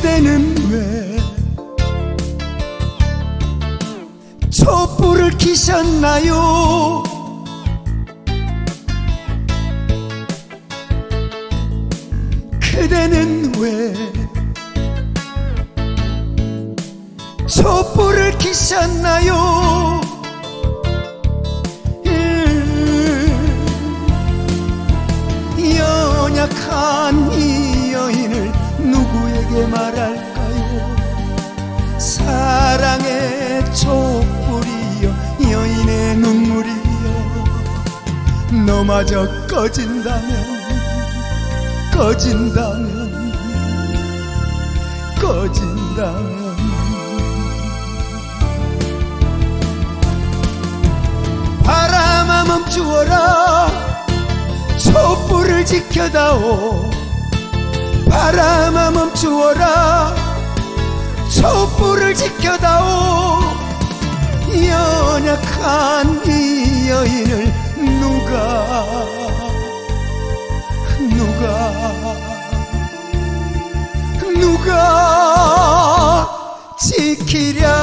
그대는 왜? 촛불을 키셨나요? 그대는 왜? 촛불을 키셨나요 너마저 꺼진다면 꺼진다면 꺼진다면. 바람아 멈추어라. 촛불을 지켜다오. 바람아 멈추어라. 촛불을 지켜다오. 연약한 이 여인을 누가 누가 누가 지키랴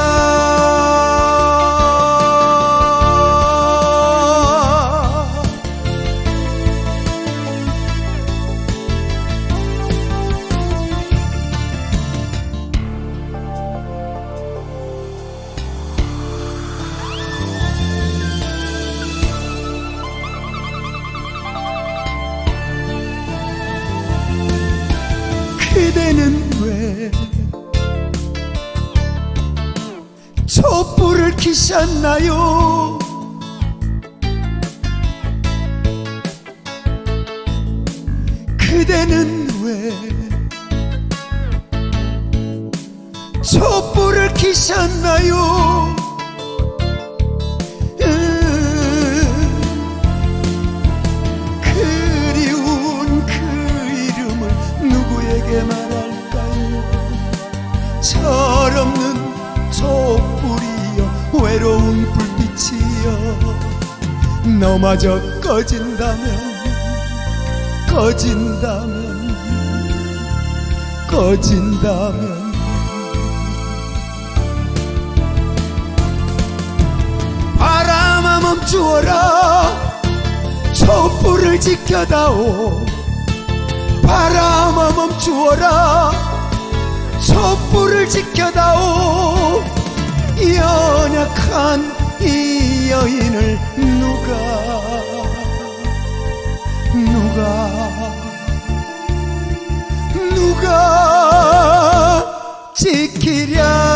왜 촛불을 키셨나요? 그대는 왜 촛불을 키셨나요? 으, 그리운 그 이름을 누구에게 말할 외로운 불빛이여 너마저 꺼진다면 꺼진다면 꺼진다면. 바람아 멈추어라 촛불을 지켜다오. 바람아 멈추어라 촛불을 지켜다오 연약한 이 여인을 누가 누가 누가 지키랴